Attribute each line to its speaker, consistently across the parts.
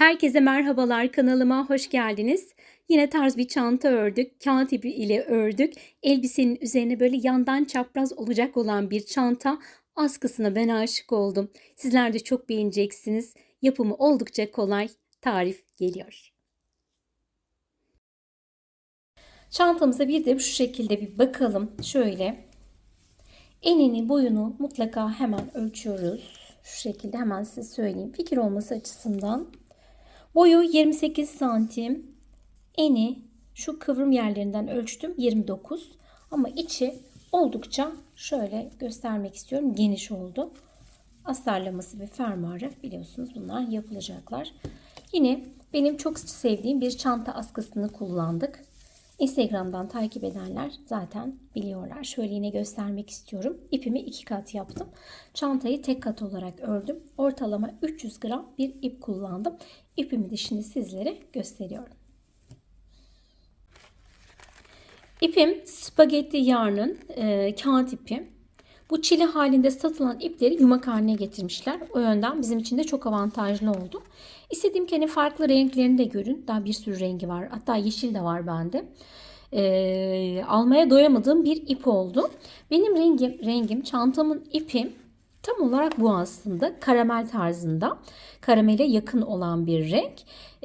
Speaker 1: Herkese merhabalar kanalıma hoş geldiniz. Yine tarz bir çanta ördük. Kağıt ipi ile ördük. Elbisenin üzerine böyle yandan çapraz olacak olan bir çanta. Askısına ben aşık oldum. Sizler de çok beğeneceksiniz. Yapımı oldukça kolay. Tarif geliyor. Çantamıza bir de şu şekilde bir bakalım. Şöyle enini boyunu mutlaka hemen ölçüyoruz. Şu şekilde hemen size söyleyeyim. Fikir olması açısından. Boyu 28 santim. Eni şu kıvrım yerlerinden ölçtüm 29. Ama içi oldukça şöyle göstermek istiyorum. Geniş oldu. Astarlaması ve fermuarı biliyorsunuz bunlar yapılacaklar. Yine benim çok sevdiğim bir çanta askısını kullandık. Instagram'dan takip edenler zaten biliyorlar. Şöyle yine göstermek istiyorum. İpimi iki kat yaptım. Çantayı tek kat olarak ördüm. Ortalama 300 gram bir ip kullandım. İpimi de şimdi sizlere gösteriyorum. İpim spagetti yarnın e, kağıt ipi. Bu çile halinde satılan ipleri yumak haline getirmişler. O yönden bizim için de çok avantajlı oldu. İstediğim ki hani farklı renklerini de görün. Daha bir sürü rengi var. Hatta yeşil de var bende. Ee, almaya doyamadığım bir ip oldu. Benim rengim, rengim çantamın ipi tam olarak bu aslında. Karamel tarzında. Karamele yakın olan bir renk.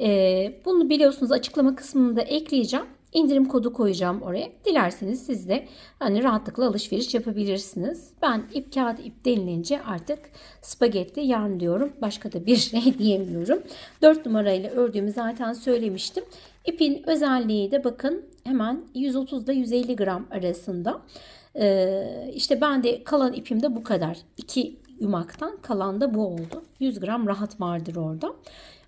Speaker 1: Ee, bunu biliyorsunuz açıklama kısmında ekleyeceğim indirim kodu koyacağım oraya. Dilerseniz siz de hani rahatlıkla alışveriş yapabilirsiniz. Ben ip kağıt ip denilince artık spagetti yarn diyorum. Başka da bir şey diyemiyorum. 4 numarayla ördüğümü zaten söylemiştim. İpin özelliği de bakın hemen 130 ile 150 gram arasında. Ee, işte ben de kalan ipim de bu kadar. 2 yumaktan kalan da bu oldu. 100 gram rahat vardır orada.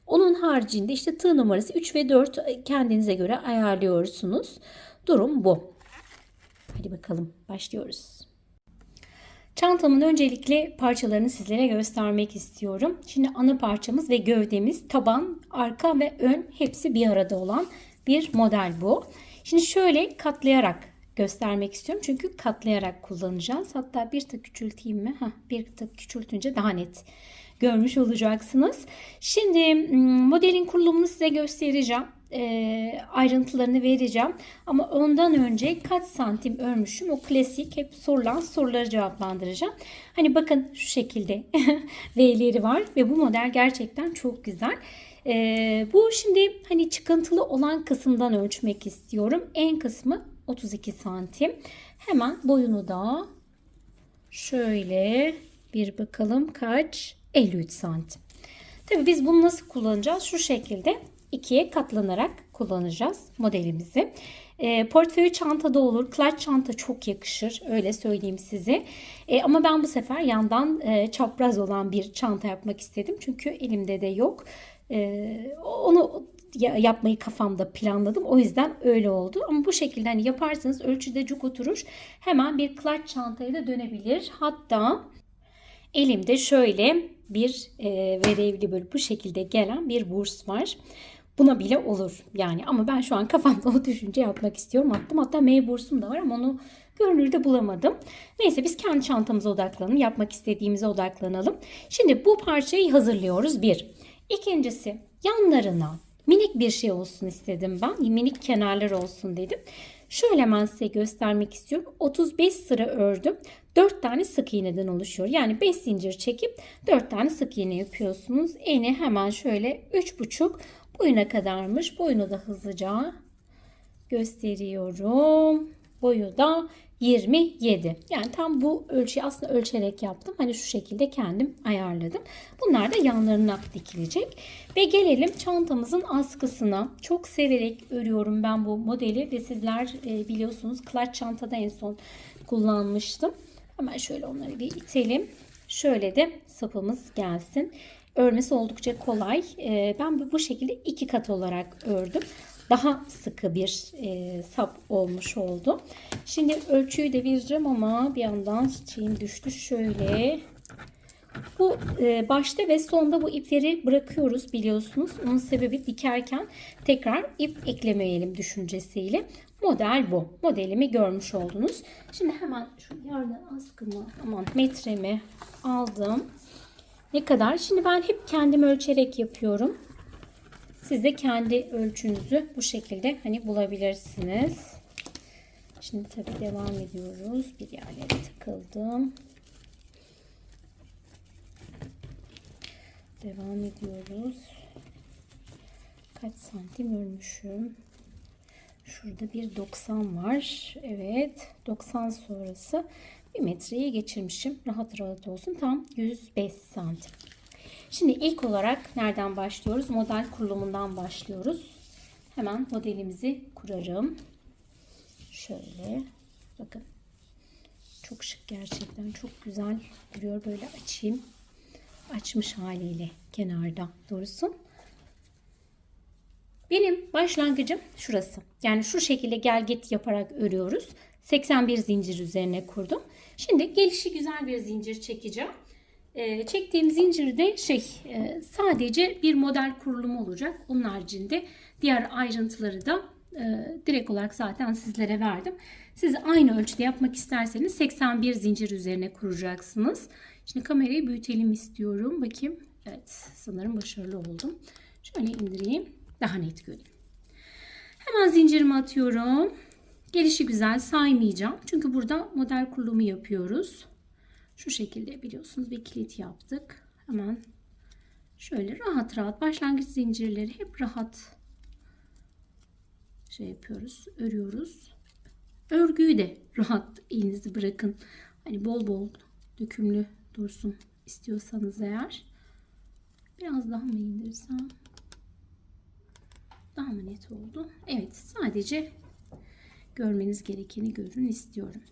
Speaker 1: Onun haricinde işte tığ numarası 3 ve 4 kendinize göre ayarlıyorsunuz. Durum bu. Hadi bakalım başlıyoruz. Çantamın öncelikle parçalarını sizlere göstermek istiyorum. Şimdi ana parçamız ve gövdemiz, taban, arka ve ön hepsi bir arada olan bir model bu. Şimdi şöyle katlayarak göstermek istiyorum. Çünkü katlayarak kullanacağız. Hatta bir tık küçülteyim mi? Heh, bir tık küçültünce daha net görmüş olacaksınız. Şimdi modelin kurulumunu size göstereceğim. E, ayrıntılarını vereceğim. Ama ondan önce kaç santim örmüşüm o klasik hep sorulan soruları cevaplandıracağım. Hani bakın şu şekilde V'leri var ve bu model gerçekten çok güzel. E, bu şimdi hani çıkıntılı olan kısımdan ölçmek istiyorum. En kısmı 32 santim. Hemen boyunu da şöyle bir bakalım kaç 53 santim. Tabii biz bunu nasıl kullanacağız? Şu şekilde ikiye katlanarak kullanacağız modelimizi. E, portföy çanta da olur. Clutch çanta çok yakışır. Öyle söyleyeyim size. E, ama ben bu sefer yandan e, çapraz olan bir çanta yapmak istedim. Çünkü elimde de yok. E, onu yapmayı kafamda planladım. O yüzden öyle oldu. Ama bu şekilde hani yaparsanız ölçüde cuk oturur. Hemen bir clutch çantaya da dönebilir. Hatta elimde şöyle bir e, verevli böyle bu şekilde gelen bir burs var. Buna bile olur yani ama ben şu an kafamda o düşünce yapmak istiyorum. Attım hatta M bursum da var ama onu görünürde bulamadım. Neyse biz kendi çantamıza odaklanalım. Yapmak istediğimize odaklanalım. Şimdi bu parçayı hazırlıyoruz bir. İkincisi yanlarına minik bir şey olsun istedim ben. Minik kenarlar olsun dedim. Şöyle hemen size göstermek istiyorum. 35 sıra ördüm. 4 tane sık iğneden oluşuyor. Yani 5 zincir çekip 4 tane sık iğne yapıyorsunuz. Eni hemen şöyle 3,5 boyuna kadarmış. Boyunu da hızlıca gösteriyorum. Boyu da 27. Yani tam bu ölçüyü aslında ölçerek yaptım. Hani şu şekilde kendim ayarladım. Bunlar da yanlarına dikilecek. Ve gelelim çantamızın askısına. Çok severek örüyorum ben bu modeli ve sizler e, biliyorsunuz clutch çantada en son kullanmıştım. Hemen şöyle onları bir itelim. Şöyle de sapımız gelsin. Örmesi oldukça kolay. E, ben bu şekilde iki kat olarak ördüm daha sıkı bir e, sap olmuş oldu. Şimdi ölçüyü de vereceğim ama bir yandan şeyim düştü. Şöyle bu e, başta ve sonda bu ipleri bırakıyoruz biliyorsunuz. Onun sebebi dikerken tekrar ip eklemeyelim düşüncesiyle. Model bu. Modelimi görmüş oldunuz. Şimdi hemen şu yerden askımı aman metremi aldım. Ne kadar? Şimdi ben hep kendim ölçerek yapıyorum. Siz de kendi ölçünüzü bu şekilde hani bulabilirsiniz. Şimdi tabii devam ediyoruz. Bir yerlere takıldım. Devam ediyoruz. Kaç santim örmüşüm? Şurada bir 90 var. Evet. 90 sonrası bir metreye geçirmişim. Rahat rahat olsun. Tam 105 santim. Şimdi ilk olarak nereden başlıyoruz? Model kurulumundan başlıyoruz. Hemen modelimizi kurarım. Şöyle. Bakın. Çok şık gerçekten. Çok güzel duruyor. Böyle açayım. Açmış haliyle kenarda doğrusu. Benim başlangıcım şurası. Yani şu şekilde gel git yaparak örüyoruz. 81 zincir üzerine kurdum. Şimdi gelişi güzel bir zincir çekeceğim. Ee, çektiğim zincirde şey e, sadece bir model kurulumu olacak. Onun haricinde diğer ayrıntıları da e, direkt olarak zaten sizlere verdim. Siz aynı ölçüde yapmak isterseniz 81 zincir üzerine kuracaksınız. Şimdi kamerayı büyütelim istiyorum. Bakayım. Evet sanırım başarılı oldum. Şöyle indireyim. Daha net göreyim. Hemen zincirimi atıyorum. Gelişi güzel saymayacağım. Çünkü burada model kurulumu yapıyoruz. Şu şekilde biliyorsunuz bir kilit yaptık. Hemen şöyle rahat rahat başlangıç zincirleri hep rahat şey yapıyoruz. Örüyoruz. Örgüyü de rahat elinizi bırakın. Hani bol bol dökümlü dursun istiyorsanız eğer. Biraz daha mı indirsem? Daha mı net oldu? Evet sadece görmeniz gerekeni görün istiyorum.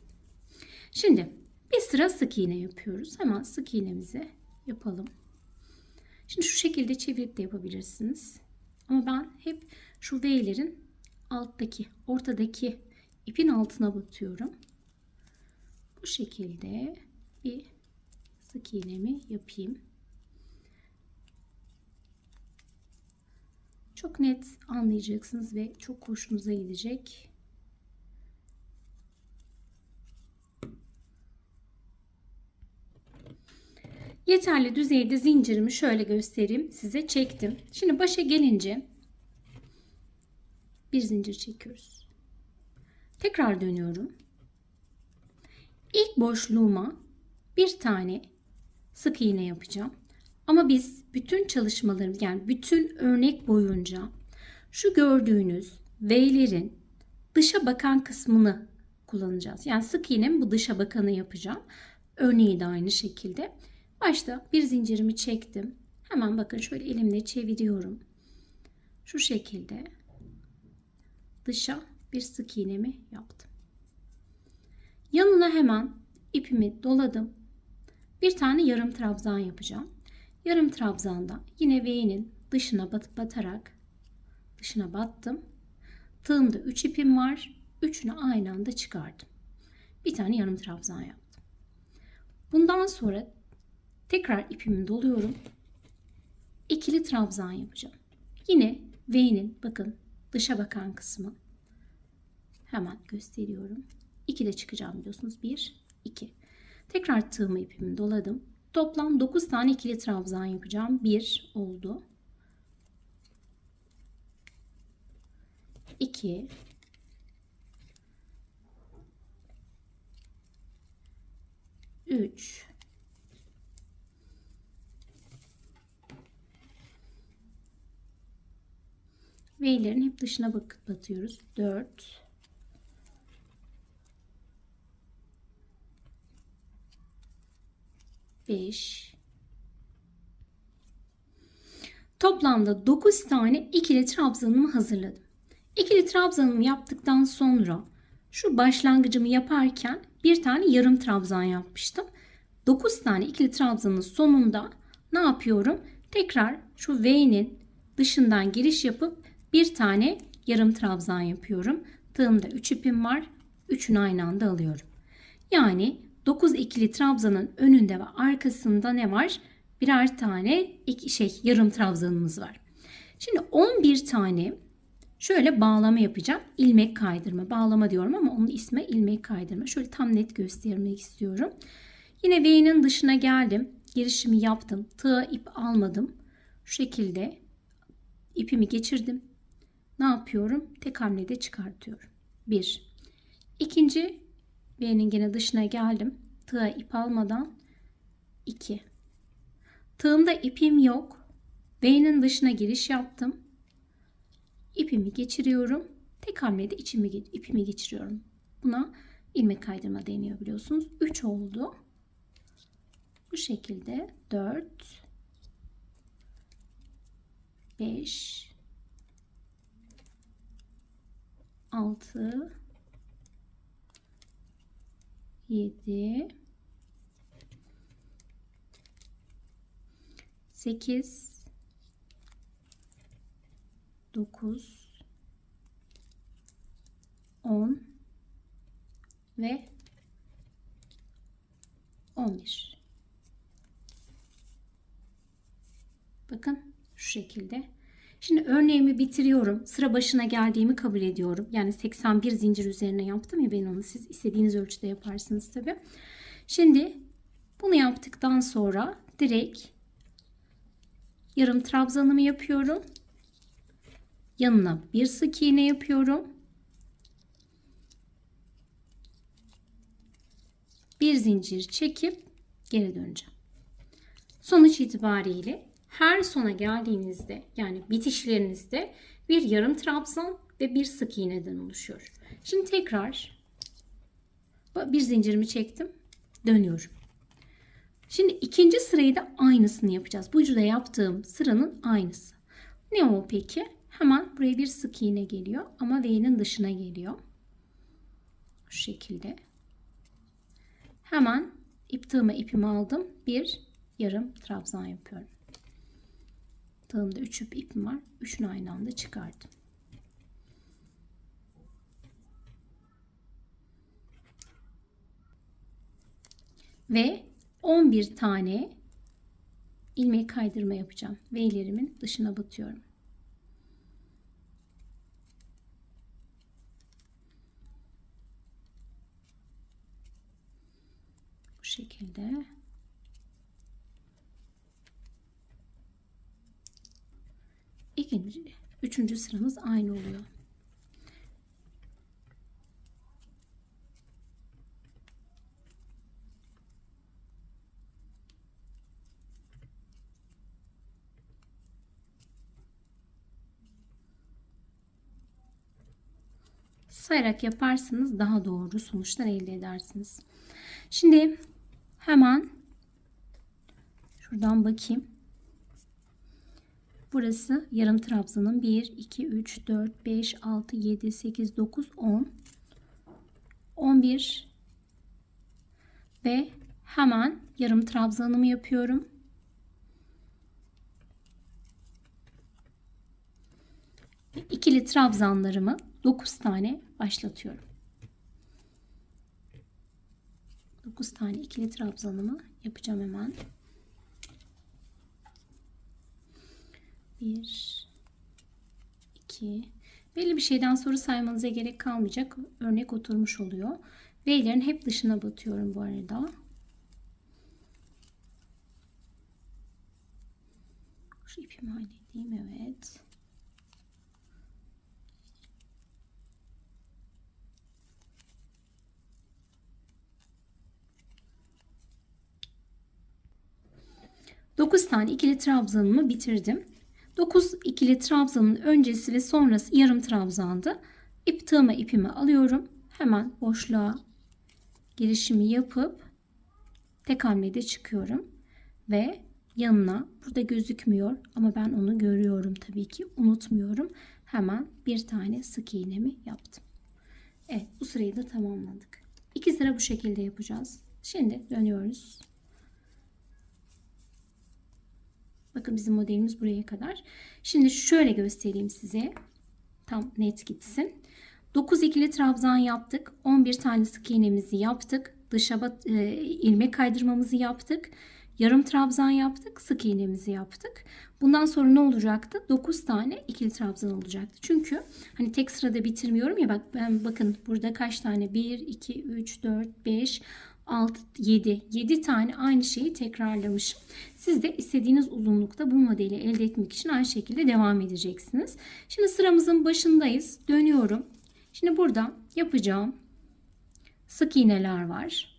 Speaker 1: Şimdi bir sıra sık iğne yapıyoruz. Hemen sık iğnemizi yapalım. Şimdi şu şekilde çevirip de yapabilirsiniz. Ama ben hep şu V'lerin alttaki, ortadaki ipin altına batıyorum. Bu şekilde bir sık iğnemi yapayım. Çok net anlayacaksınız ve çok hoşunuza gidecek. Yeterli düzeyde zincirimi şöyle göstereyim. Size çektim. Şimdi başa gelince bir zincir çekiyoruz. Tekrar dönüyorum. İlk boşluğuma bir tane sık iğne yapacağım. Ama biz bütün çalışmalarımız yani bütün örnek boyunca şu gördüğünüz V'lerin dışa bakan kısmını kullanacağız. Yani sık iğnem bu dışa bakanı yapacağım. Örneği de aynı şekilde. Başta bir zincirimi çektim. Hemen bakın şöyle elimle çeviriyorum. Şu şekilde dışa bir sık iğnemi yaptım. Yanına hemen ipimi doladım. Bir tane yarım trabzan yapacağım. Yarım trabzanda yine V'nin dışına batıp batarak dışına battım. Tığımda 3 ipim var. Üçünü aynı anda çıkardım. Bir tane yarım trabzan yaptım. Bundan sonra tekrar ipimi doluyorum. İkili trabzan yapacağım. Yine V'nin bakın dışa bakan kısmı. Hemen gösteriyorum. 2 de çıkacağım biliyorsunuz. 1, 2. Tekrar tığımı ipimi doladım. Toplam 9 tane ikili trabzan yapacağım. 1 oldu. 2 3 V'lerin hep dışına bakıp batıyoruz. 4 5 Toplamda 9 tane ikili trabzanımı hazırladım. İkili trabzanımı yaptıktan sonra şu başlangıcımı yaparken bir tane yarım trabzan yapmıştım. 9 tane ikili trabzanın sonunda ne yapıyorum? Tekrar şu V'nin dışından giriş yapıp bir tane yarım trabzan yapıyorum. Tığımda 3 ipim var. Üçünü aynı anda alıyorum. Yani 9 ikili trabzanın önünde ve arkasında ne var? Birer tane iki şey yarım trabzanımız var. Şimdi 11 tane şöyle bağlama yapacağım. İlmek kaydırma. Bağlama diyorum ama onun ismi ilmek kaydırma. Şöyle tam net göstermek istiyorum. Yine V'nin dışına geldim. Girişimi yaptım. Tığa ip almadım. Şu şekilde ipimi geçirdim. Ne yapıyorum? Tek hamlede çıkartıyorum. 1. İkinci V'nin gene dışına geldim. Tığa ip almadan 2. Tığımda ipim yok. V'nin dışına giriş yaptım. İpimi geçiriyorum. Tek hamlede içimi, ipimi geçiriyorum. Buna ilmek kaydırma deniyor biliyorsunuz. 3 oldu. Bu şekilde 4 5 6 7 8 9 10 ve 11 bakın şu şekilde şimdi örneğimi bitiriyorum. Sıra başına geldiğimi kabul ediyorum. Yani 81 zincir üzerine yaptım ya ben onu. Siz istediğiniz ölçüde yaparsınız tabi şimdi bunu yaptıktan sonra direkt yarım trabzanımı yapıyorum. Yanına bir sık iğne yapıyorum. Bir zincir çekip geri döneceğim. Sonuç itibariyle her sona geldiğinizde yani bitişlerinizde bir yarım trabzan ve bir sık iğneden oluşuyor. Şimdi tekrar bir zincirimi çektim. Dönüyorum. Şimdi ikinci sırayı da aynısını yapacağız. Bu ucuda yaptığım sıranın aynısı. Ne o peki? Hemen buraya bir sık iğne geliyor ama V'nin dışına geliyor. Şu şekilde. Hemen ip ipimi aldım. Bir yarım trabzan yapıyorum. Tığımda 3 ip ipim var. Üçünü aynı anda çıkardım. Ve 11 tane ilmek kaydırma yapacağım. V'lerimin dışına batıyorum. Bu şekilde. İkinci, üçüncü sıramız aynı oluyor. sayarak yaparsanız daha doğru sonuçlar elde edersiniz. Şimdi hemen şuradan bakayım. Burası yarım trabzanın 1, 2, 3, 4, 5, 6, 7, 8, 9, 10. 11 ve hemen yarım trabzanımı yapıyorum. İkili trabzanlarımı 9 tane başlatıyorum. 9 tane ikili trabzanımı yapacağım hemen. 1 2 Belli bir şeyden sonra saymanıza gerek kalmayacak. Örnek oturmuş oluyor. V'lerin hep dışına batıyorum bu arada. Şu ipimi halledeyim. Evet. Dokuz tane ikili trabzanımı bitirdim. 9 ikili trabzanın öncesi ve sonrası yarım trabzandı. İp tığıma ipimi alıyorum. Hemen boşluğa girişimi yapıp tek hamlede çıkıyorum. Ve yanına burada gözükmüyor ama ben onu görüyorum tabii ki unutmuyorum. Hemen bir tane sık iğnemi yaptım. Evet bu sırayı da tamamladık. İki sıra bu şekilde yapacağız. Şimdi dönüyoruz. Bakın bizim modelimiz buraya kadar. Şimdi şöyle göstereyim size. Tam net gitsin. 9 ikili trabzan yaptık. 11 tane sık iğnemizi yaptık. Dışa bat, e, ilmek kaydırmamızı yaptık. Yarım trabzan yaptık. Sık iğnemizi yaptık. Bundan sonra ne olacaktı? 9 tane ikili trabzan olacaktı. Çünkü hani tek sırada bitirmiyorum ya bak ben bakın burada kaç tane? 1 2 3 4 5 6 7 7 tane aynı şeyi tekrarlamışım. Siz de istediğiniz uzunlukta bu modeli elde etmek için aynı şekilde devam edeceksiniz. Şimdi sıramızın başındayız. Dönüyorum. Şimdi burada yapacağım sık iğneler var.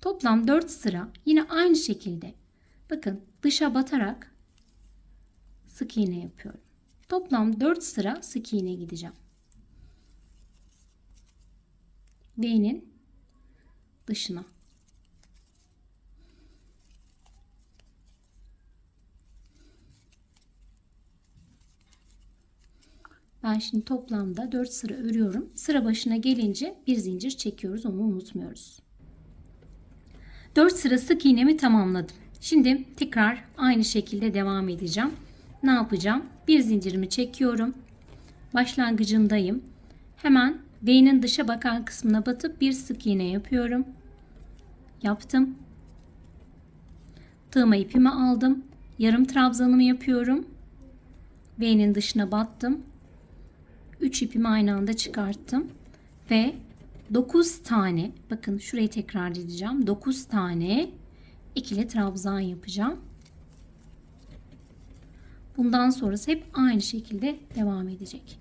Speaker 1: Toplam 4 sıra yine aynı şekilde bakın dışa batarak sık iğne yapıyorum. Toplam 4 sıra sık iğne gideceğim. B'nin dışına. Ben şimdi toplamda 4 sıra örüyorum. Sıra başına gelince bir zincir çekiyoruz. Onu unutmuyoruz. 4 sıra sık iğnemi tamamladım. Şimdi tekrar aynı şekilde devam edeceğim. Ne yapacağım? Bir zincirimi çekiyorum. Başlangıcındayım. Hemen V'nin dışa bakan kısmına batıp bir sık iğne yapıyorum. Yaptım. Tığıma ipimi aldım. Yarım trabzanımı yapıyorum. V'nin dışına battım. 3 ipimi aynı anda çıkarttım. Ve 9 tane bakın şurayı tekrar edeceğim. 9 tane ikili trabzan yapacağım. Bundan sonrası hep aynı şekilde devam edecek.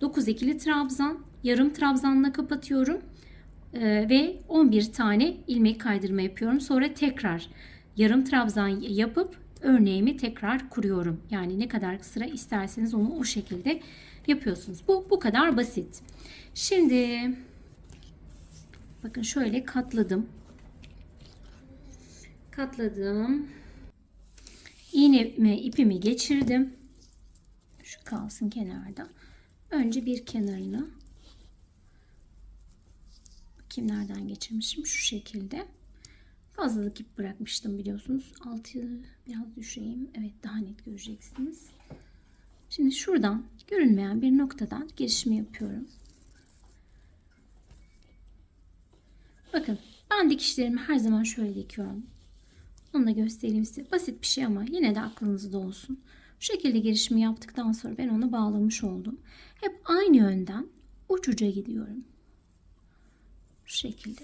Speaker 1: 9 ikili trabzan yarım trabzanla kapatıyorum. Ee, ve 11 tane ilmek kaydırma yapıyorum. Sonra tekrar yarım trabzan yapıp örneğimi tekrar kuruyorum. Yani ne kadar sıra isterseniz onu o şekilde yapıyorsunuz. Bu bu kadar basit. Şimdi bakın şöyle katladım. Katladım. İğnemi ipimi geçirdim. Şu kalsın kenarda. Önce bir kenarını bakayım nereden geçirmişim şu şekilde. Fazlalık ip bırakmıştım biliyorsunuz. Altı biraz düşüreyim. Evet daha net göreceksiniz. Şimdi şuradan görünmeyen bir noktadan girişimi yapıyorum. Bakın ben dikişlerimi her zaman şöyle dikiyorum. Onu da göstereyim size. Basit bir şey ama yine de aklınızda olsun. Şu şekilde girişimi yaptıktan sonra ben onu bağlamış oldum. Hep aynı yönden uç uca gidiyorum. Şu şekilde.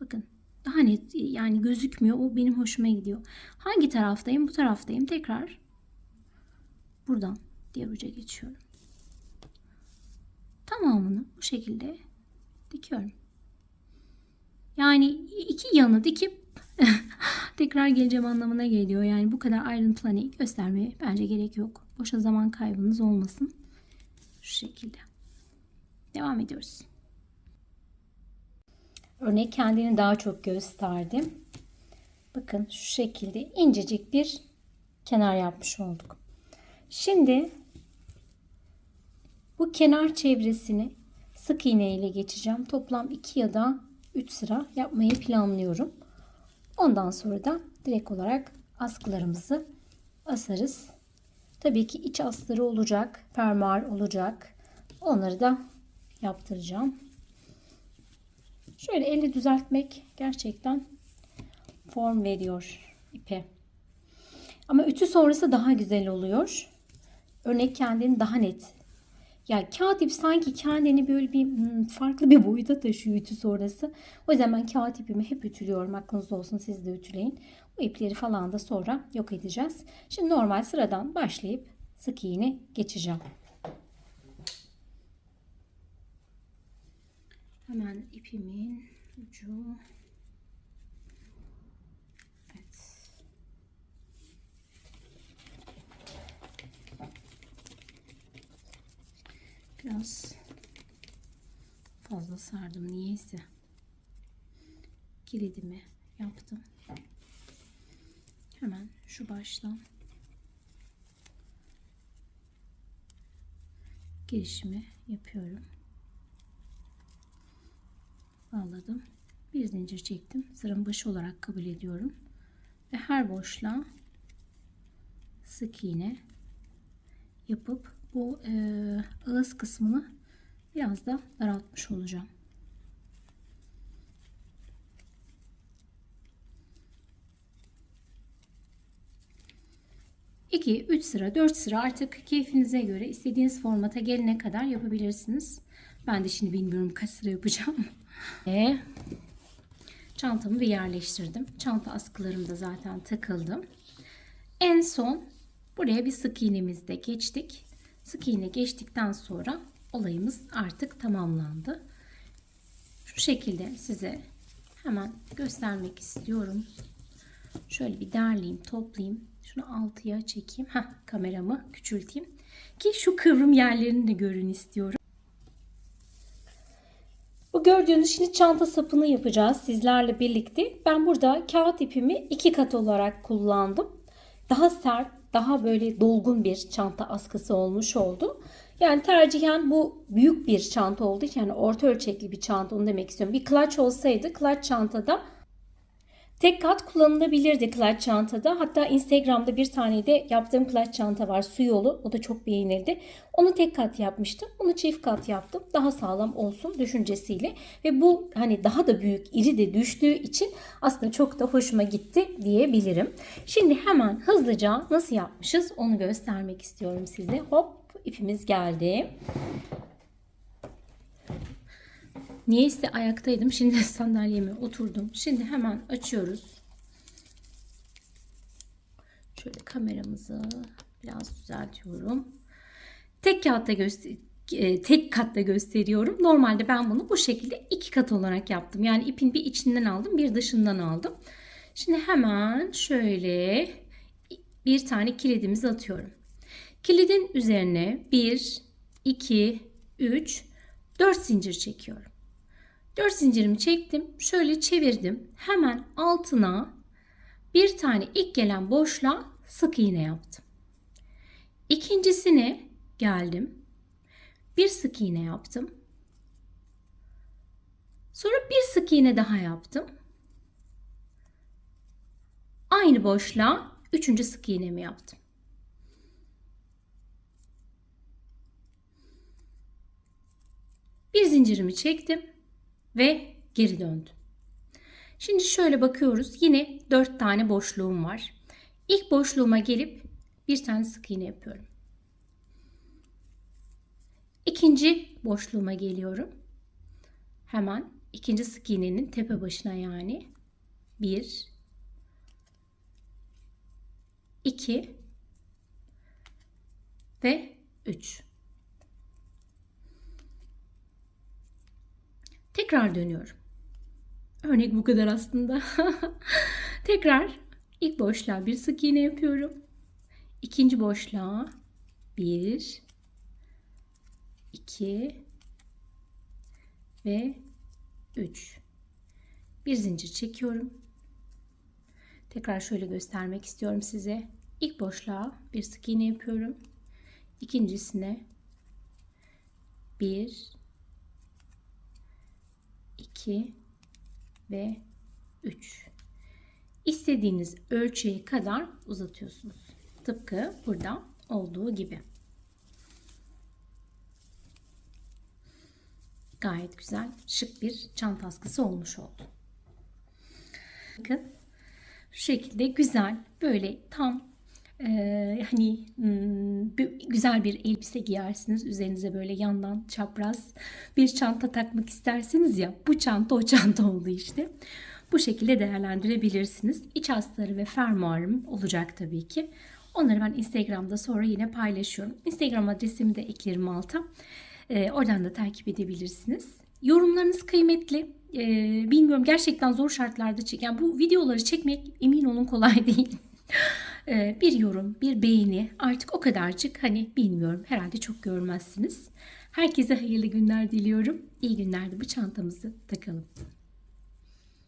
Speaker 1: Bakın daha net yani gözükmüyor. O benim hoşuma gidiyor. Hangi taraftayım? Bu taraftayım. Tekrar buradan diğer uca geçiyorum. Tamamını bu şekilde dikiyorum. Yani iki yanı dikip tekrar geleceğim anlamına geliyor. Yani bu kadar ayrıntılı hani göstermeye bence gerek yok. Boşa zaman kaybınız olmasın. Şu şekilde. Devam ediyoruz. Örnek kendini daha çok gösterdim. Bakın şu şekilde incecik bir kenar yapmış olduk. Şimdi bu kenar çevresini sık iğne ile geçeceğim. Toplam 2 ya da 3 sıra yapmayı planlıyorum. Ondan sonra da direkt olarak askılarımızı asarız. Tabii ki iç astarı olacak, fermuar olacak. Onları da yaptıracağım. Şöyle eli düzeltmek gerçekten form veriyor ipe. Ama ütü sonrası daha güzel oluyor. Örnek kendini daha net. Ya kağıt ip sanki kendini böyle bir hmm, farklı bir boyuta taşıyor ütü sonrası. O yüzden ben kağıt ipimi hep ütülüyorum. Aklınızda olsun siz de ütüleyin. O ipleri falan da sonra yok edeceğiz. Şimdi normal sıradan başlayıp sık iğne geçeceğim. Hemen ipimin ucu Evet. Biraz fazla sardım niyeyse. Kilidimi yaptım. Hemen şu baştan girişimi yapıyorum bağladım. Bir zincir çektim. Sıranın başı olarak kabul ediyorum. Ve her boşluğa sık iğne yapıp bu e, ağız kısmını biraz da daraltmış olacağım. 2, 3 sıra, 4 sıra artık keyfinize göre istediğiniz formata gelene kadar yapabilirsiniz. Ben de şimdi bilmiyorum kaç sıra yapacağım. Ve çantamı bir yerleştirdim. Çanta askılarım da zaten takıldı. En son buraya bir sık iğnemizde geçtik. Sık iğne geçtikten sonra olayımız artık tamamlandı. Şu şekilde size hemen göstermek istiyorum. Şöyle bir derleyeyim, toplayayım. Şunu altıya çekeyim. Heh, kameramı küçülteyim. Ki şu kıvrım yerlerini de görün istiyorum. Bu gördüğünüz şimdi çanta sapını yapacağız sizlerle birlikte. Ben burada kağıt ipimi iki kat olarak kullandım. Daha sert, daha böyle dolgun bir çanta askısı olmuş oldu. Yani tercihen bu büyük bir çanta olduğu için yani orta ölçekli bir çanta onu demek istiyorum. Bir clutch olsaydı clutch çantada Tek kat kullanılabilirdi clutch çantada. Hatta Instagram'da bir tane de yaptığım clutch çanta var. Su yolu. O da çok beğenildi. Onu tek kat yapmıştım. Bunu çift kat yaptım. Daha sağlam olsun düşüncesiyle. Ve bu hani daha da büyük, iri de düştüğü için aslında çok da hoşuma gitti diyebilirim. Şimdi hemen hızlıca nasıl yapmışız onu göstermek istiyorum size. Hop ipimiz geldi. Niyeyse ayaktaydım. Şimdi sandalyeme oturdum. Şimdi hemen açıyoruz. Şöyle kameramızı biraz düzeltiyorum. Tek kağıtta göster tek katta gösteriyorum. Normalde ben bunu bu şekilde iki kat olarak yaptım. Yani ipin bir içinden aldım, bir dışından aldım. Şimdi hemen şöyle bir tane kilidimizi atıyorum. Kilidin üzerine 1, 2, 3, 4 zincir çekiyorum. 4 zincirimi çektim. Şöyle çevirdim. Hemen altına bir tane ilk gelen boşluğa sık iğne yaptım. İkincisine geldim. Bir sık iğne yaptım. Sonra bir sık iğne daha yaptım. Aynı boşluğa üçüncü sık iğnemi yaptım. Bir zincirimi çektim ve geri döndüm. Şimdi şöyle bakıyoruz. Yine 4 tane boşluğum var. İlk boşluğuma gelip bir tane sık iğne yapıyorum. İkinci boşluğuma geliyorum. Hemen ikinci sık iğnenin tepe başına yani. 1 2 ve 3. Tekrar dönüyorum. Örnek bu kadar aslında. Tekrar ilk boşluğa bir sık iğne yapıyorum. İkinci boşluğa bir, iki ve üç. Bir zincir çekiyorum. Tekrar şöyle göstermek istiyorum size. İlk boşluğa bir sık iğne yapıyorum. İkincisine bir, 2 ve 3. İstediğiniz ölçüye kadar uzatıyorsunuz. Tıpkı burada olduğu gibi. Gayet güzel, şık bir çanta askısı olmuş oldu. Bakın şu şekilde güzel, böyle tam ee, hani güzel bir elbise giyersiniz. Üzerinize böyle yandan çapraz bir çanta takmak isterseniz ya bu çanta o çanta oldu işte. Bu şekilde değerlendirebilirsiniz. İç astarı ve fermuarım olacak tabii ki. Onları ben Instagram'da sonra yine paylaşıyorum. Instagram adresimi de eklerim alta. Ee, oradan da takip edebilirsiniz. Yorumlarınız kıymetli. Ee, bilmiyorum gerçekten zor şartlarda çek. Yani bu videoları çekmek emin olun kolay değil. Ee, bir yorum, bir beğeni artık o kadarcık hani bilmiyorum herhalde çok görmezsiniz. Herkese hayırlı günler diliyorum. İyi günlerde bu çantamızı takalım.